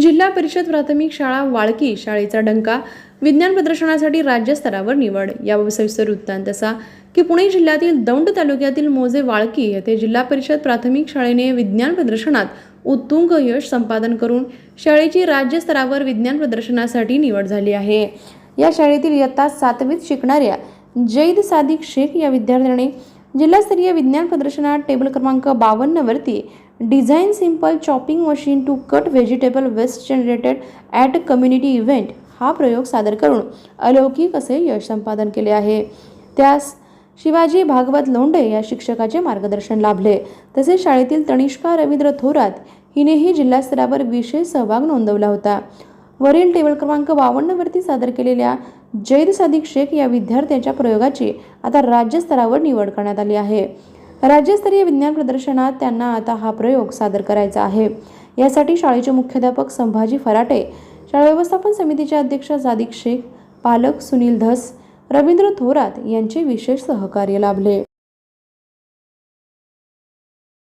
जिल्हा परिषद प्राथमिक शाळा वाळकी शाळेचा डंका विज्ञान प्रदर्शनासाठी राज्यस्तरावर निवड. याबाबत सविस्तर वृत्तांत असा की पुणे जिल्ह्यातील दौंड तालुक्यातील मोजे वाळकी येथे जिल्हा परिषद प्राथमिक शाळेने विज्ञान प्रदर्शनात उत्तुंग यश संपादन करून शाळेची राज्यस्तरावर विज्ञान प्रदर्शनासाठी निवड झाली आहे. या शाळेतील इयत्ता सातवीत शिकणाऱ्या जैद सादिक शेख या विद्यार्थ्याने जिल्हास्तरीय विज्ञान प्रदर्शनात टेबल क्रमांक बावन्नवरती design simple chopping machine to cut vegetable waste generated at community event हा प्रयोग सादर करून अलौकिक असे यश संपादन केले आहे. त्यास शिवाजी भागवत लोंढे या शिक्षकाचे मार्गदर्शन लाभले. तसेच शाळेतील तनिष्का रवींद्र थोरात हिनेही जिल्हास्तरावर विशेष सहभाग नोंदवला होता. वरील टेबल क्रमांक बावन्नवरती सादर केलेल्या जैद सादिक शेख या विद्यार्थ्याच्या प्रयोगाची आता राज्यस्तरावर निवड करण्यात आली आहे. राज्यस्तरीय विज्ञान प्रदर्शनात त्यांना आता हा प्रयोग सादर करायचा आहे. यासाठी शाळेचे मुख्याध्यापक संभाजी फराटे शाळा व्यवस्थापन समितीचे अध्यक्ष सादिक शेख पालक सुनील धस रवींद्र थोरात यांचे विशेष सहकार्य लाभले.